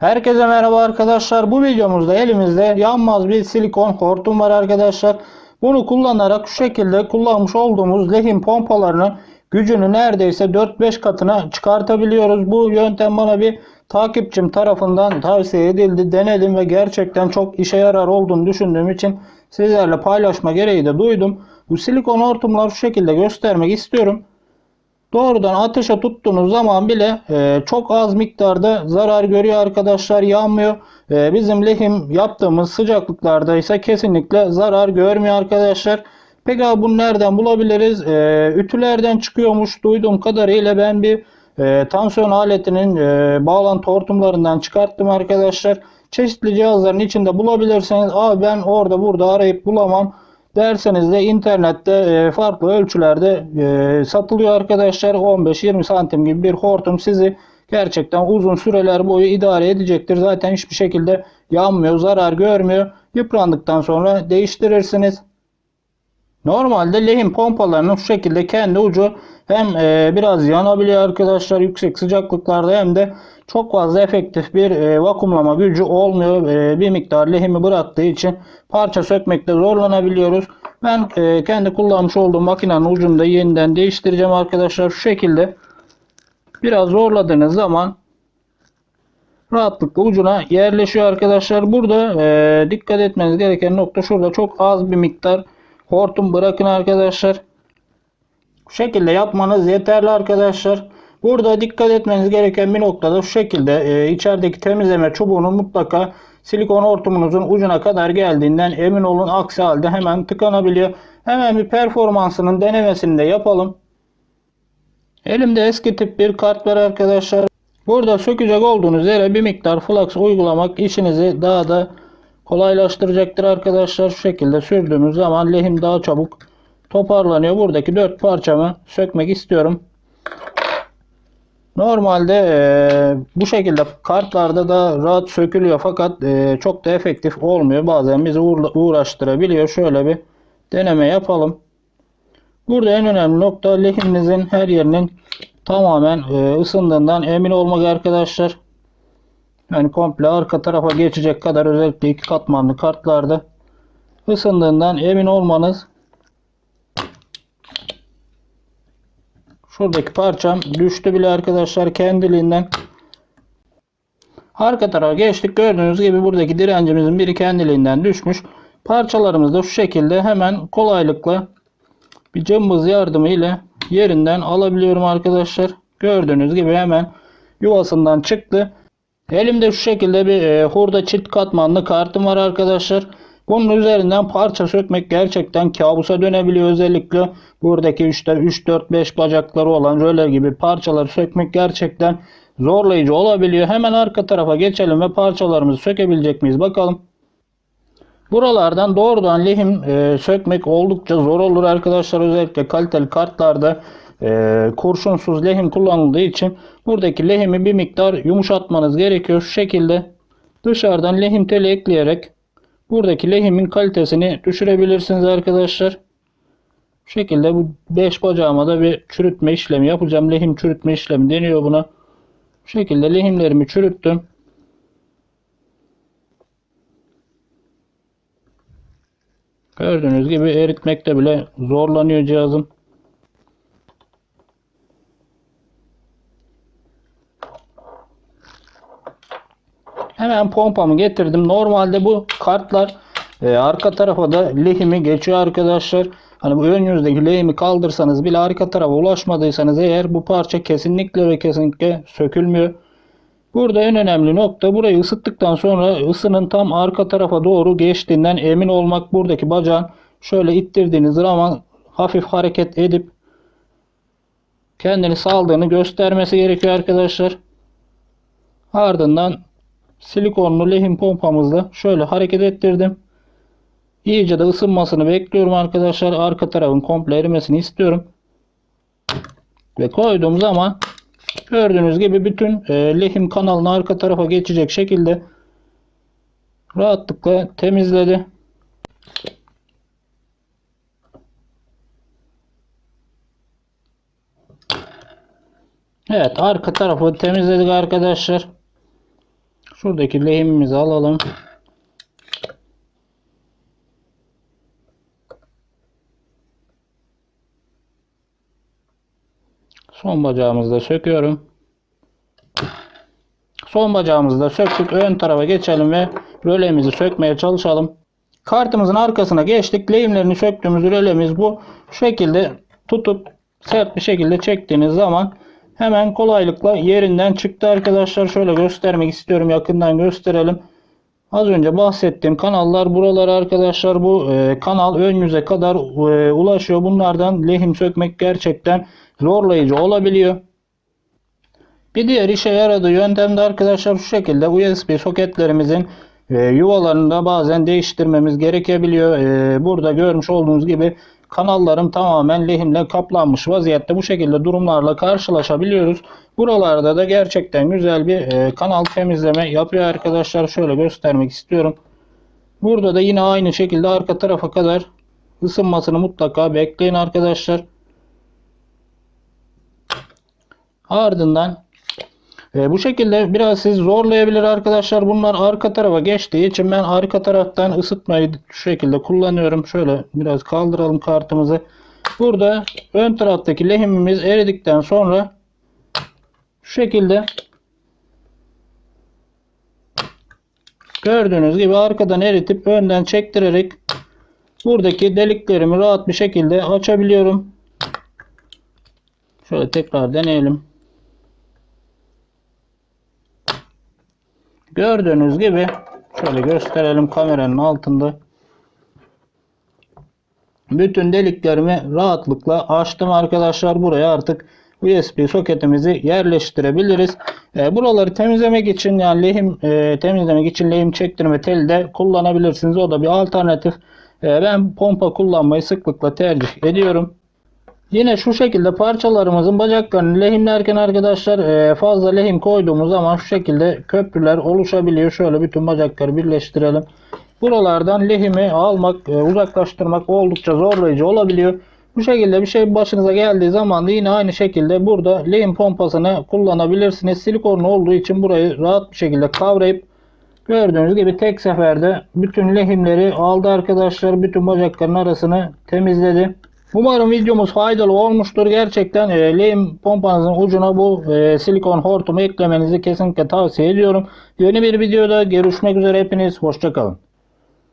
Herkese merhaba arkadaşlar. Bu videomuzda elimizde yanmaz bir silikon hortum var arkadaşlar. Bunu kullanarak şu şekilde kullanmış olduğumuz lehim pompalarının gücünü neredeyse 4-5 katına çıkartabiliyoruz. Bu yöntem bana bir takipçim tarafından tavsiye edildi. Denedim ve gerçekten çok işe yarar olduğunu düşündüğüm için sizlerle paylaşma gereği de duydum. Bu silikon hortumları şu şekilde göstermek istiyorum. Doğrudan ateşe tuttuğunuz zaman bile e, çok az miktarda zarar görüyor arkadaşlar yanmıyor. E, bizim lehim yaptığımız sıcaklıklarda ise kesinlikle zarar görmüyor arkadaşlar. Peki abi bunu nereden bulabiliriz? E, ütülerden çıkıyormuş duyduğum kadarıyla ben bir e, tansiyon aletinin e, bağlantı hortumlarından çıkarttım arkadaşlar. Çeşitli cihazların içinde bulabilirseniz abi ben orada burada arayıp bulamam derseniz de internette e, farklı ölçülerde e, satılıyor arkadaşlar. 15-20 santim gibi bir hortum sizi gerçekten uzun süreler boyu idare edecektir. Zaten hiçbir şekilde yanmıyor, zarar görmüyor. Yıprandıktan sonra değiştirirsiniz. Normalde lehim pompalarının şu şekilde kendi ucu hem e, biraz yanabiliyor arkadaşlar yüksek sıcaklıklarda hem de çok fazla efektif bir e, vakumlama gücü olmuyor. E, bir miktar lehimi bıraktığı için parça sökmekte zorlanabiliyoruz. Ben e, kendi kullanmış olduğum makinenin ucunu da yeniden değiştireceğim arkadaşlar. Şu şekilde biraz zorladığınız zaman rahatlıkla ucuna yerleşiyor arkadaşlar. Burada e, dikkat etmeniz gereken nokta şurada çok az bir miktar hortum bırakın arkadaşlar. Bu şekilde yapmanız yeterli arkadaşlar. Burada dikkat etmeniz gereken bir noktada şu şekilde e, içerideki temizleme çubuğunun mutlaka silikon hortumunuzun ucuna kadar geldiğinden emin olun. Aksi halde hemen tıkanabiliyor. Hemen bir performansının denemesini de yapalım. Elimde eski tip bir kart var arkadaşlar. Burada sökecek olduğunuz yere bir miktar flux uygulamak işinizi daha da kolaylaştıracaktır arkadaşlar. Şu şekilde sürdüğümüz zaman lehim daha çabuk toparlanıyor. Buradaki dört parçamı sökmek istiyorum. Normalde e, bu şekilde kartlarda da rahat sökülüyor fakat e, çok da efektif olmuyor. Bazen bizi uğraştırabiliyor. Şöyle bir deneme yapalım. Burada en önemli nokta lehiminizin her yerinin tamamen e, ısındığından emin olmak arkadaşlar. Yani komple arka tarafa geçecek kadar özellikle iki katmanlı kartlarda ısındığından emin olmanız Şuradaki parçam düştü bile arkadaşlar kendiliğinden. Arka tarafa geçtik. Gördüğünüz gibi buradaki direncimizin biri kendiliğinden düşmüş. Parçalarımızı da şu şekilde hemen kolaylıkla bir cımbız yardımı ile yerinden alabiliyorum arkadaşlar. Gördüğünüz gibi hemen yuvasından çıktı. Elimde şu şekilde bir e, hurda çift katmanlı kartım var arkadaşlar. Bunun üzerinden parça sökmek gerçekten kabusa dönebiliyor. Özellikle buradaki 3-4-5 bacakları olan röle gibi parçaları sökmek gerçekten zorlayıcı olabiliyor. Hemen arka tarafa geçelim ve parçalarımızı sökebilecek miyiz bakalım. Buralardan doğrudan lehim e, sökmek oldukça zor olur arkadaşlar. Özellikle kaliteli kartlarda e, kurşunsuz lehim kullanıldığı için buradaki lehimi bir miktar yumuşatmanız gerekiyor. Şu şekilde dışarıdan lehim teli ekleyerek buradaki lehimin kalitesini düşürebilirsiniz arkadaşlar. Bu şekilde bu 5 bacağıma da bir çürütme işlemi yapacağım. Lehim çürütme işlemi deniyor buna. Bu şekilde lehimlerimi çürüttüm. Gördüğünüz gibi eritmekte bile zorlanıyor cihazım. Hemen pompamı getirdim. Normalde bu kartlar e, arka tarafa da lehimi geçiyor arkadaşlar. Hani bu ön yüzdeki lehimi kaldırsanız bile arka tarafa ulaşmadıysanız eğer bu parça kesinlikle ve kesinlikle sökülmüyor. Burada en önemli nokta burayı ısıttıktan sonra ısının tam arka tarafa doğru geçtiğinden emin olmak. Buradaki bacağın şöyle ittirdiğiniz zaman hafif hareket edip kendini saldığını göstermesi gerekiyor arkadaşlar. Ardından silikonlu lehim pompamızla şöyle hareket ettirdim. İyice de ısınmasını bekliyorum arkadaşlar. Arka tarafın komple erimesini istiyorum. Ve koyduğum zaman gördüğünüz gibi bütün e, lehim kanalını arka tarafa geçecek şekilde rahatlıkla temizledi. Evet arka tarafı temizledik arkadaşlar. Şuradaki lehimimizi alalım. Son bacağımızı da söküyorum. Son bacağımızı da söktük. Ön tarafa geçelim ve rölemizi sökmeye çalışalım. Kartımızın arkasına geçtik. Lehimlerini söktüğümüz rölemiz bu. Şu şekilde tutup sert bir şekilde çektiğiniz zaman hemen kolaylıkla yerinden çıktı arkadaşlar. Şöyle göstermek istiyorum. Yakından gösterelim. Az önce bahsettiğim kanallar buralar arkadaşlar. Bu e, kanal ön yüze kadar e, ulaşıyor. Bunlardan lehim sökmek gerçekten zorlayıcı olabiliyor. Bir diğer işe yaradığı yöntem de arkadaşlar şu şekilde USB soketlerimizin e, yuvalarını da bazen değiştirmemiz gerekebiliyor. E, burada görmüş olduğunuz gibi kanallarım tamamen lehimle kaplanmış vaziyette. Bu şekilde durumlarla karşılaşabiliyoruz. Buralarda da gerçekten güzel bir e, kanal temizleme yapıyor arkadaşlar. Şöyle göstermek istiyorum. Burada da yine aynı şekilde arka tarafa kadar ısınmasını mutlaka bekleyin arkadaşlar. Ardından e, bu şekilde biraz sizi zorlayabilir arkadaşlar. Bunlar arka tarafa geçtiği için ben arka taraftan ısıtmayı şu şekilde kullanıyorum. Şöyle biraz kaldıralım kartımızı. Burada ön taraftaki lehimimiz eridikten sonra şu şekilde gördüğünüz gibi arkadan eritip önden çektirerek buradaki deliklerimi rahat bir şekilde açabiliyorum. Şöyle tekrar deneyelim. Gördüğünüz gibi şöyle gösterelim kameranın altında. Bütün deliklerimi rahatlıkla açtım arkadaşlar. Buraya artık USB soketimizi yerleştirebiliriz. E, buraları temizlemek için yani lehim e, temizlemek için lehim çektirme teli de kullanabilirsiniz. O da bir alternatif. E, ben pompa kullanmayı sıklıkla tercih ediyorum. Yine şu şekilde parçalarımızın bacaklarını lehimlerken arkadaşlar e, fazla lehim koyduğumuz zaman şu şekilde köprüler oluşabiliyor. Şöyle bütün bacakları birleştirelim. Buralardan lehimi almak, e, uzaklaştırmak oldukça zorlayıcı olabiliyor. Bu şekilde bir şey başınıza geldiği zaman da yine aynı şekilde burada lehim pompasını kullanabilirsiniz. Silikonlu olduğu için burayı rahat bir şekilde kavrayıp gördüğünüz gibi tek seferde bütün lehimleri aldı arkadaşlar. Bütün bacakların arasını temizledi. Umarım videomuz faydalı olmuştur. Gerçekten e, lehim pompanızın ucuna bu e, silikon hortumu eklemenizi kesinlikle tavsiye ediyorum. Yeni bir videoda görüşmek üzere hepiniz. Hoşçakalın.